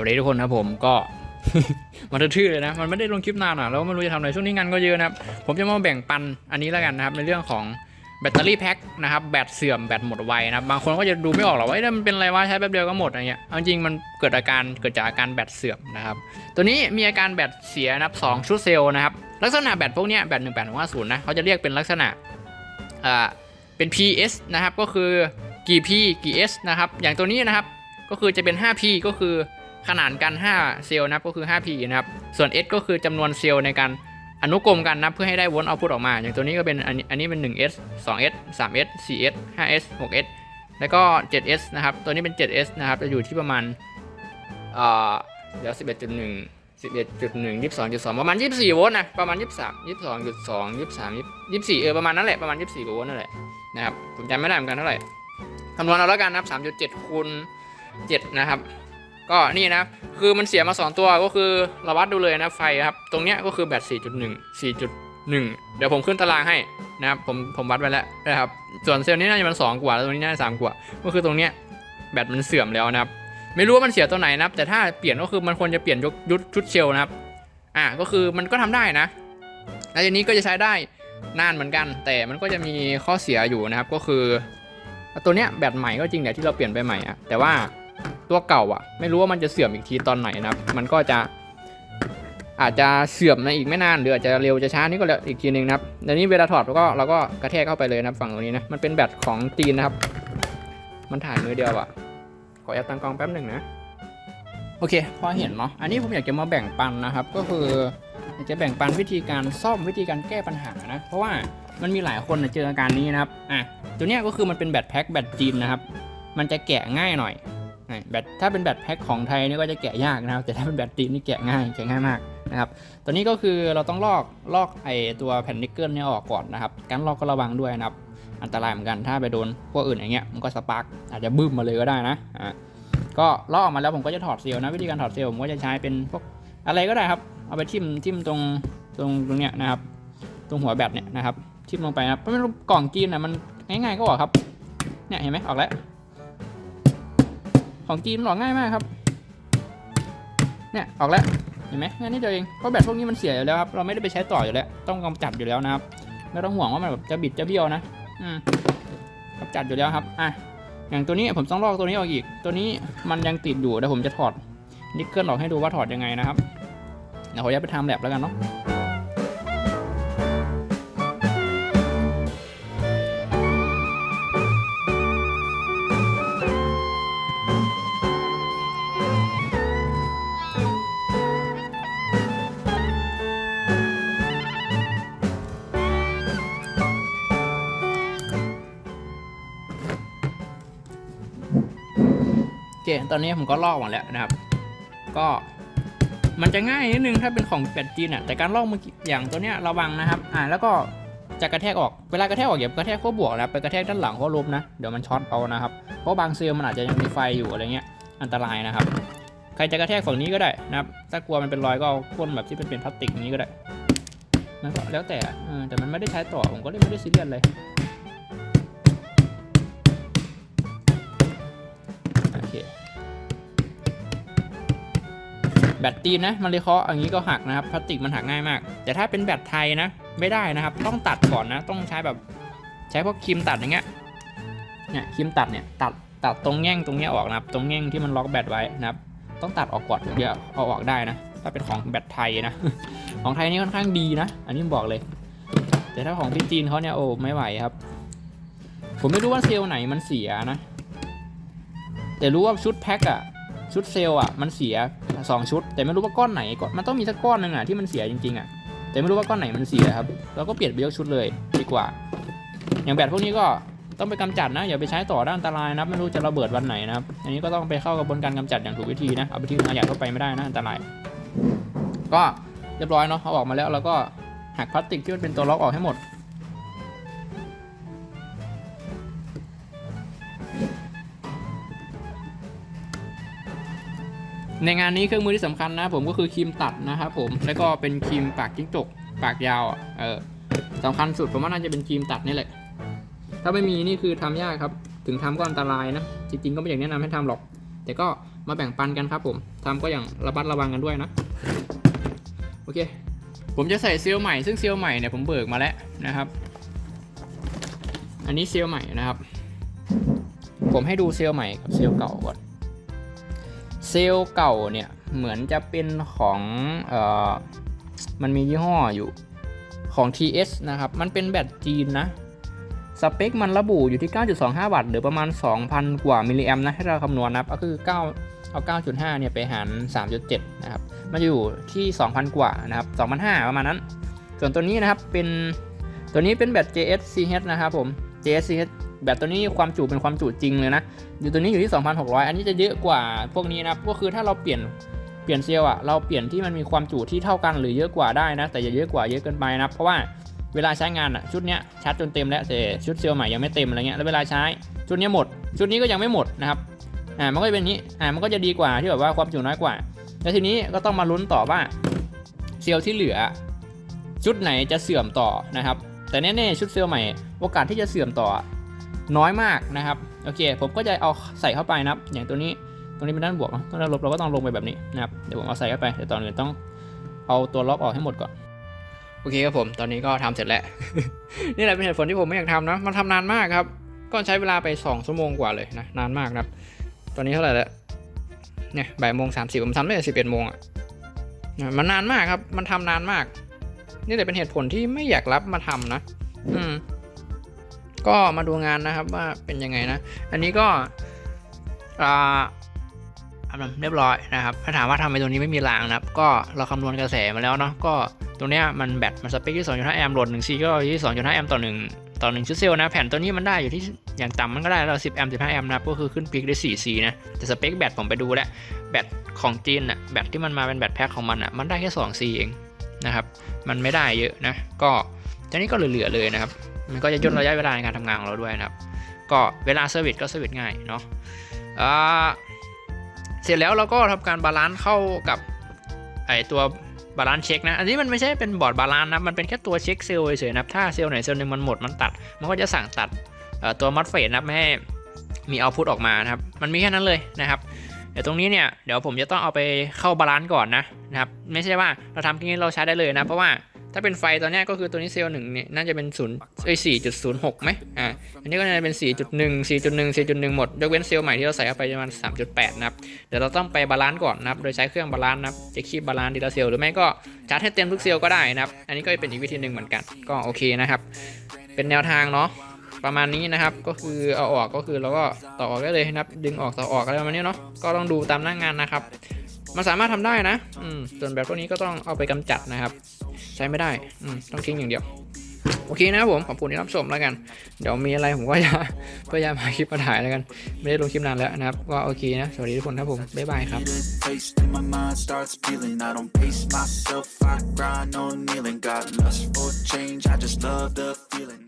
วัสดีทุกคนนะครับผมก็ มันทื่อเลยนะ มันไม่ได้ลงคลิปนานอะแล้วไม่รู้จะทำอะไรช่วงนี้งานก็เยอะนะครับ ผมจะมาแบ่งปันอันนี้แล้วกันนะครับ ในเรื่องของแบตเตอรี่แพ็คนะครับแบตเสื่อมแบตหมดไวนะครับบางคนก็จะดูไม่ออกหรอกว่าเอ๊ะมันเป็นอะไรวะใช้แป๊บเดียวก็หมดอะไรเงี้ยเอาจริงมันเกิดอาการเกิดจากอาการแบตเสื่อมนะครับตัวนี้มีอาการแบตเสียนะครับสองชุดเซลล์นะครับลักษณะแบตพวกนี้แบตหนึ่งแปดหนึ่งห้าศูนย์นะเขาจะเรียกเป็นลักษณะอ่าเป็น PS นะครับก็คือกี่ P กี่ S นะครับอย่างตัวนี้นะครับก็คือจะเป็น 5P ก็คือ ขนานกัน 5 เซลล์นะครับก็คือ 5P นะครับส่วน S ก็คือจำนวนเซลล์ในการอนุกรมกันนะเพื่อให้ได้วนเอาพุตออกมา อย่างตัวนี้ก็เป็นอันนี้อันนี้เป็น 1S 2S 3S 4S 5S 6S แล้วก็ 7S นะครับ ตัวนี้เป็น 7S นะครับจะอยู่ที่ประมาณเอ่อเดี๋ยว11.1 11.1 22.2 ประมาณ 24 โวลต์นะ ประมาณ 23 22.2 23 24 เออ ประมาณนั้นแหละ ประมาณ 24 โวลต์นั่นแหละนะครับ ผมจำไม่ได้เหมือนกันเท่าไหร่ คำนวณเอาแล้วกันนะครับ 3.7 คูณ 7 นะครับ ก็นี่นะคือมันเสียมา 2 ตัวก็คือเราวัดดูเลยนะไฟครับตรงเนี้ยก็คือแบต4.1 4.1 เดี๋ยวผมขึ้นตารางให้นะครับผมผมวัดไว้แล้วนะครับส่วนเซลล์นี้น่าจะมัน2กว่าแล้วตรงนี้น่าจะ3กว่า ก็คือตรงเนี้ยแบตมันเสื่อมแล้วนะครับไม่รู้ว่ามันเสียตัวไหนนะครับแต่ถ้าเปลี่ยนก็คือมันควรจะเปลี่ยนยุยุคชุดเชลล์นะครับอ่าก็คือมันก็ทำได้นะแล้วทีนี้ก็จะใช้ได้นานเหมือนกัน แต่มันก็จะมีข้อเสียอยู่นะครับก็คือ ตัวเนี้ยแบตใหม่ก็จริงแหละที่เราเปลี่ยนไปใหม่อะแต่ว่า ตัวเก่าอะไม่รู้ว่ามันจะเสื่อมอีกทีตอนไหนนะครับ มันก็จะ อาจจะเสื่อมในอีกไม่นานหรืออาจจะเร็วจะช้านี่ก็แล้วอีกทีหนึงนะครับในนี้เวลาถอดเราก็เราก็กระแทกเข้าไปเลยนะฝั่งตรงนี้นะมันเป็นแบตของจีนนะครับ มันถ่ายมือเดียวอะขอแอบตั้งกล้องแป๊บหนึ่งนะโอเค พอเห็นเนาะ อันนี้ผมอยากจะมาแบ่งปันนะครับ ก็คืออยากจะแบ่งปันวิธีการซ่อมวิธีการแก้ปัญหานะ เพราะว่ามันมีหลายคนนะเจออาการนี้นะครับ อะ ตัวเนี้ยก็คือมันเป็นแบตแพ็คแบตจีนนะครับ มันจะแกะง่ายหน่อย แบตถ้าเป็นแบตแพ็คของไทยนี่ก็จะแกะยากนะครับ แต่ถ้าเป็นแบตจีนนี่แกะง่ายแกะง่ายมากนะครับตัวนี้ก็คือเราต้องลอกลอกไอตัวแผ่นนิกเกิลนี่ออกก่อนนะครับ การลอกก็ระวังด้วยนะครับ อันตรายเหมือนกันถ้าไปโดนพวกอื่นอย่างเงี้ยมันก็สปาร์กอาจจะบึ้มมาเลยก็ได้นะอะก็ลอกออกมาแล้วผมก็จะถอดเซลล์นะวิธีการถอดเซลล์ผมก็จะใช้เป็นพวกอะไรก็ได้ครับ เอาไปทิ่มทิ่มตรงตรงตรงเนี้ยนะครับ ตรงหัวแบตเนี่ยนะครับทิ่มลงไปนะครับเพราะมันกล่องจีนอะมันง่ายๆก็ออกครับเนี่ยเห็นไหมออกแล้ว ของจีนมันออกง่ายมากครับ เนี่ยออกแล้วเห็นไหมง่ายนิดเดียวเองเพราะแบตพวกนี้มันเสียอยู่แล้วครับเราไม่ได้ไปใช้ต่ออยู่แล้ว ต้องกำจัดอยู่แล้วนะครับไม่ต้องห่วงว่ามันแบบจะบิดจะเบี้ยวนะอืมกำจัดอยู่แล้วครับอะอย่างตัวนี้ผมต้องลอกตัวนี้ออกอีก ตัวนี้มันยังติดอยู่เดี๋ยวผมจะถอดนิกเกิลออกให้ดูว่าถอดยังไงนะครับเดี๋ยวขออนุญาตไปทำแลบแล้วกันเนาะ เค ตอนนี้ผมก็ลอกมดแล้วนะครับ ก็มันจะง่ายนิดนึงถ้าเป็นของแบตจีนอะแต่การลอกมันอย่างตัวเนี้ยระวังนะครับ อ่าแล้วก็จะกระแทกออก เวลากระแทกออกอย่ากระแทกขั้วบวกนะไปกระแทกด้านหลังขั้วลบนะ เดี๋ยวมันช็อตเอานะครับ เพราะบางเซลล์มันอาจจะยังมีไฟอยู่อะไรเงี้ย อันตรายนะครับ ใครจะกระแทกฝั่งนี้ก็ได้นะครับ ถ้ากลัวมันเป็นรอยก็เอาก้นแบบที่เป็นเป็นพลาสติกอย่างนี้ก็ได้ มันก็แล้วแต่เออแต่มันไม่ได้ใช้ต่อ ผมก็เลยไม่ได้ซีเรียสเลย แบตตีนนะมันเลยเคาะอย่างนี้ก็หักนะครับพลาสติกมันหักง่ายมาก แต่ถ้าเป็นแบตไทยนะ ไม่ได้นะครับ ต้องตัดก่อนนะ ต้องใช้แบบใช้พวกครีมตัดอย่างเงี้ยเนี่ยครีมตัดเนี่ยตัดตัดตรงแง่งตรงเนี้ยออกนะครับ ตรงแง่งที่มันล็อกแบตไว้นะครับต้องตัดออกก่อนถึงจะเอาออกได้นะ ถ้าเป็นของแบตไทยนะ ของไทยนี่ค่อนข้างดีนะ อันนี้บอกเลย แต่ถ้าของที่จีนเขาเนี่ยโอ้ไม่ไหวครับ ผมไม่รู้ว่าเซลล์ไหนมันเสียนะ แต่รู้ว่าชุดแพ็คอะ ชุดเซลล์อะมันเสียสองชุด แต่ไม่รู้ว่าก้อนไหนก่อนมันต้องมีสักก้อนหนึ่งอะที่มันเสียจริงๆอะแต่ไม่รู้ว่าก้อนไหนมันเสียครับเราก็เปลี่ยนไปยกชุดเลยดีกว่า อย่างแบตพวกนี้ก็ต้องไปกำจัดนะอย่าไปใช้ต่อด้านอันตรายนะไม่รู้จะระเบิดวันไหนนะครับอันนี้ก็ต้องไปเข้ากระบวนการกำจัดอย่างถูกวิธีนะเอาไปทิ้งขยะเข้าไปไม่ได้นะอันตราย ก็เรียบร้อยเนาะเอาออกมาแล้วเราก็หักพลาสติกที่มันเป็นตัวล็อกออกให้หมด ในงานนี้เครื่องมือที่สำคัญนะผมก็คือครีมตัดนะครับผมแล้วก็เป็นครีมปากจิ้งจก ปากยาวอะเออสำคัญสุดผมว่าน่าจะเป็นครีมตัดนี่แหละ ถ้าไม่มีนี่คือทำยากครับ ถึงทำก็อันตรายนะ จริงๆก็ไม่อยากแนะนำให้ทำหรอก แต่ก็มาแบ่งปันกันครับ ผมทำก็อย่างระมัดระวังกันด้วยนะ โอเค ผมจะใส่เซลล์ใหม่ซึ่งเซลล์ใหม่เนี่ยผมเบิกมาแล้วนะครับ อันนี้เซลล์ใหม่นะครับ ผมให้ดูเซลล์ใหม่กับเซลล์เก่าก่อน เซลล์เก่าเนี่ยเหมือนจะเป็นของเอ่อมันมียี่ห้ออยู่ของ TS นะครับ มันเป็นแบตจีนนะ สเปคมันระบุอยู่ที่ 9.25 วัตต์หรือประมาณ 2,000 กว่ามิลลิแอมนะให้เราคำนวณนะครับก็คือ 9 เอา 9.5 เนี่ยไปหาร 3.7 นะครับ มันอยู่ที่ 2,000 กว่านะครับ2,500ประมาณนั้น ส่วนตัวนี้นะครับเป็นตัวนี้เป็นแบต JSCH นะครับผม JSCH แบตตัวนี้ความจุเป็นความจุจริงเลยนะ อยู่ตัวนี้อยู่ที่ 2,600 อันนี้จะเยอะกว่าพวกนี้นะก็คือถ้าเราเปลี่ยนเปลี่ยนเซลล์อะเราเปลี่ยนที่มันมีความจุที่เท่ากันหรือเยอะกว่าได้นะ แต่อย่าเยอะกว่าเยอะเกินไปนะ เพราะว่าเวลาใช้งานอะชุดเนี้ยชาร์จจนเต็มแล้วแต่ชุดเซลล์ใหม่ยังไม่เต็มอะไรเงี้ยแล้วเวลาใช้ชุดเนี้ยหมด ชุดนี้ก็ยังไม่หมดนะครับอ่ามันก็จะเป็นนี้อ่ามันก็จะดีกว่าที่แบบว่าความจุน้อยกว่า แล้วทีนี้ก็ต้องมาลุ้นต่อว่าเซลล์ที่เหลือ ชุดไหนจะเสื่อมต่อนะครับ แต่แน่ๆชุดเซลล์ใหม่ โอกาสที่จะเสื่อมต่อ น้อยมากนะครับโอเค ผมก็จะเอาใส่เข้าไปนะครับ อย่างตัวนี้ตรงนี้เป็นด้านบวกเนอะตรงด้านลบเราก็ต้องลงไปแบบนี้นะครับเดี๋ยวผมเอาใส่เข้าไปเดี๋ยวตอนอื่นต้องเอาตัวล็อกออกให้หมดก่อนโอเคครับผมตอนนี้ก็ทำเสร็จแล้ว นี่แหละเป็นเหตุผลที่ผมไม่อยากทำนะมันทำนานมากครับก็ใช้เวลาไป 2 ชั่วโมงกว่าเลยนะนานมากครับ ตอนนี้เท่าไหร่แล้วเนี่ยบ่ายโมงสามสิบผมทำตั้แต่สิบเอ็ดโมงอะนะมันนานมากครับ มันทำนานมาก นี่แหละเป็นเหตุผลที่ไม่อยากรับมาทำนะ อืม ก็มาดูงานนะครับว่าเป็นยังไงนะ อันนี้ก็อ่าทำเรียบร้อยนะครับ ถ้าถามว่าทำไมตรงนี้ไม่มีรางนะครับ ก็เราคำนวณกระแสมาแล้วเนาะ ก็ตรงเนี้ยมันแบตมันสเปคที่2.5แอมป์โหลด1 C ก็อยู่ที่2.5แอมป์ต่อ1ต่อ1ชุดเซลล์นะ แผ่นตัวนี้มันได้อยู่ที่อย่างต่ำมันก็ได้แล้ว10แอมป์15แอมป์นะก็คือขึ้นพีคได้4 C นะ แต่สเปคแบตผมไปดูแล้วแบตของจีนอะแบตที่มันมาเป็นแบตแพ็คของมันอะมันได้แค่2 C เองนะครับ มันไม่ได้เยอะนะ ก็ทีนี้ก็เหลือๆเลยนะครับ มันก็จะย่นระยะเวลาในการทำงานของเราด้วยนะครับ ก็เวลาเซอร์วิสก็เซอร์วิสง่ายเนาะอ่าเสร็จแล้วเราก็ทำการบาลานซ์เข้ากับไอตัวบาลานซ์เช็คนะ อันนี้มันไม่ใช่เป็นบอร์ดบาลานซ์นะ มันเป็นแค่ตัวเช็คเซลล์เฉยๆนะถ้าเซลล์ไหนเซลล์หนึ่งมันหมดมันตัด มันก็จะสั่งตัดตัวมอสเฟตนะไม่ให้มีเอาพุตออกมานะครับ มันมีแค่นั้นเลยนะครับเดี๋ยวตรงนี้เนี่ยเดี๋ยวผมจะต้องเอาไปเข้าบาลานซ์ก่อนนะนะครับ ไม่ใช่ว่าเราทำแค่นี้เราใช้ได้เลยนะ เพราะว่า ถ้าเป็นไฟตอนนี้ก็คือตัวนี้เซลล์หนึ่งเนี่ยน่าจะเป็นศูนย์เอ้สี่จุดศูนย์หกไหมอ่าอันนี้ก็จะเป็น4.1 4.1 4.1หนึ่งสี่จุดหนึ่งสี่จุดหนึ่งหมดยกเว้นเซลล์ใหม่ที่เราใส่เข้าไปประมาณ3.8นะครับเดี๋ยวเราต้องไปบาลานซ์ก่อนนะครับโดยใช้เครื่องบาลานซ์นะครับจะคีบบาลานซ์ดีละเซลล์หรือไม่ก็ชาร์จให้เต็มทุกเซลล์ก็ได้นะครับ อันนี้ก็เป็นอีกวิธีหนึ่งเหมือนกันก็โอเคนะครับ เป็นแนวทางเนาะประมาณนี้นะครับก็คือเอาออกก็คือเราก็ต่อออกได้เลยนะครับ ดึงออกต่อออกอะไรประมาณนี้เนาะก็ต้องดูตามหน้างานนะครับ มันสามารถทำได้นะอืมส่วนแบบพวกนี้ก็ต้องเอาไปกำจัดนะครับ ใช้ไม่ได้อืมต้องทิ้งอย่างเดียว โอเคนะครับผมขอบคุณที่รับชมแล้วกัน เดี๋ยวมีอะไรผมก็จะพยายามหาคลิปมาถ่ายแล้วกัน ไม่ได้ลงคลิปนานแล้วนะครับ ก็โอเคนะ สวัสดีทุกคนครับผม บ๊ายบายครับ I just love the feeling.